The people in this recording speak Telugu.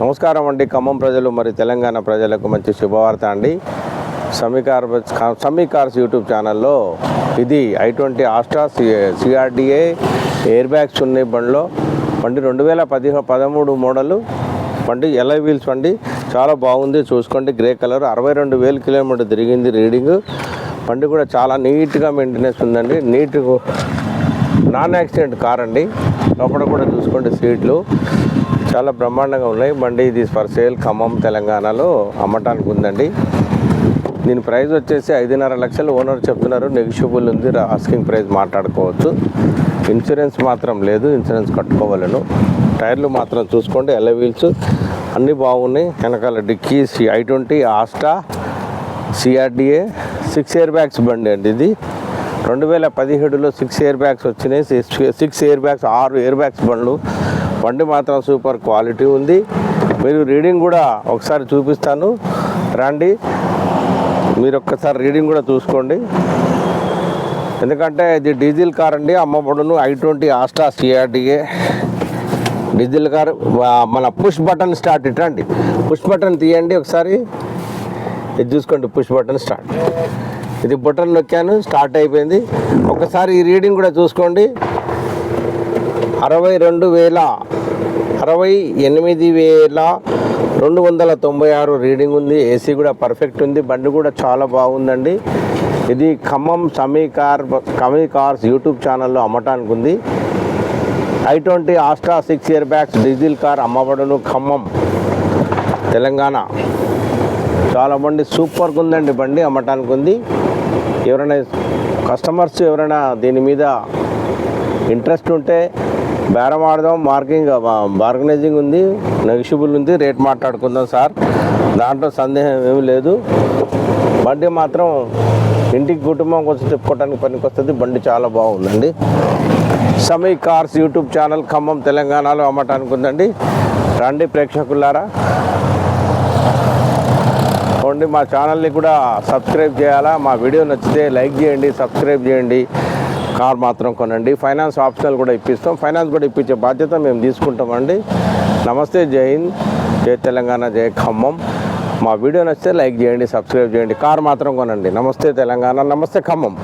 నమస్కారం అండి. ఖమ్మం ప్రజలు మరి తెలంగాణ ప్రజలకు మంచి శుభవార్త అండి. సమీకార్ సమీకార్స్ యూట్యూబ్ ఛానల్లో ఇది i twenty asta CRDi airbags ఉన్నాయి బండిలో. బండి రెండు వేల పది పదమూడు మోడలు. బండి ఎలై వీల్స్ బండి చాలా బాగుంది. చూసుకోండి. Grey colour. అరవై రెండు వేల కిలోమీటర్ తిరిగింది రీడింగ్. బండి కూడా చాలా నీట్గా మెయింటెనెన్స్ ఉందండి. నీట్ నాన్ యాక్సిడెంట్ కార్ అండి. లోపల కూడా చూసుకోండి సీట్లు. చాలా బ్రహ్మాండంగా ఉన్నాయి. బండి ఇది ఫర్ సేల్ ఖమ్మం తెలంగాణలో అమ్మటానికి ఉందండి దీని ప్రైస్ వచ్చేసి ఐదున్నర లక్షలు. ఓనర్ చెప్తున్నారు నెగిషియబుల్ ఉంది. ఆస్కింగ్ ప్రైస్ మాట్లాడుకోవచ్చు. ఇన్సూరెన్స్ మాత్రం లేదు ఇన్సూరెన్స్ కట్టుకోవాలను. టైర్లు మాత్రం చూసుకోండి ఎల్ల వీల్స్. అన్నీ బాగున్నాయి. వెనకాల dickey see i twenty asta CRDi six airbags బండి అండి ఇది. రెండు వేల పదిహేడులో సిక్స్ ఇయర్ బ్యాగ్స్ వచ్చినాయి. సిక్స్ ఇయర్ బ్యాగ్స్ ఆరు ఇయర్ బ్యాగ్స్ బండ్లు. బండి మాత్రం సూపర్ క్వాలిటీ ఉంది. మీరు రీడింగ్ కూడా ఒకసారి చూపిస్తాను. రండి. మీరు ఒక్కసారి రీడింగ్ కూడా చూసుకోండి. ఎందుకంటే ఇది డీజిల్ కార్ అండి. అమ్మబడును i twenty asta CRDi. Diesel car మన పుష్ బటన్ స్టార్ట్ ఇటండి. పుష్ బటన్ తీయండి ఒకసారి. ఇది చూసుకోండి పుష్ బటన్ స్టార్ట్. ఇది బటన్ నొక్కాను స్టార్ట్ అయిపోయింది. ఒకసారి ఈ రీడింగ్ కూడా చూసుకోండి. అరవై రెండు వేల అరవై ఎనిమిది వేల రెండు వందల తొంభై ఆరు రీడింగ్ ఉంది. ఏసీ కూడా పర్ఫెక్ట్ ఉంది. బండి కూడా చాలా బాగుందండి. ఇది ఖమ్మం సమీ కార్ కమీ కార్స్ యూట్యూబ్ ఛానల్లో అమ్మటానికి ఉంది. I twenty asta six airbags diesel car అమ్మబడును ఖమ్మం తెలంగాణ. చాలా బండి సూపర్గా ఉందండి బండి అమ్మటానికి ఉంది. ఎవరైనా కస్టమర్స్ ఎవరైనా దీని మీద ఇంట్రెస్ట్ ఉంటే బేరం ఆడదాం మార్కింగ్ బార్గనైజింగ్ ఉంది నెగిషిబుల్ ఉంది రేట్ మాట్లాడుకుందాం సార్. దాంట్లో సందేహం ఏమీ లేదు. బండి మాత్రం ఇంటికి కుటుంబం కోసం చెప్పుకోవడానికి పనికొస్తుంది. బండి చాలా బాగుందండి. Sami cars YouTube channel Khammam తెలంగాణలో అమ్మటానికి ఉందండి. రండి ప్రేక్షకులారా. మా ఛానల్ని కూడా సబ్స్క్రైబ్ చేయాలా? మా వీడియో నచ్చితే లైక్ చేయండి సబ్స్క్రైబ్ చేయండి. కార్ మాత్రం కొనండి. ఫైనాన్స్ ఆప్షనల్ కూడా ఇప్పిస్తాం. ఫైనాన్స్ కూడా ఇప్పించే బాధ్యత మేము తీసుకుంటామండి. నమస్తే జై హింద్ జై తెలంగాణ జై ఖమ్మం. మా వీడియో నచ్చితే లైక్ చేయండి సబ్స్క్రైబ్ చేయండి. కార్ మాత్రం కొనండి. నమస్తే తెలంగాణ నమస్తే ఖమ్మం.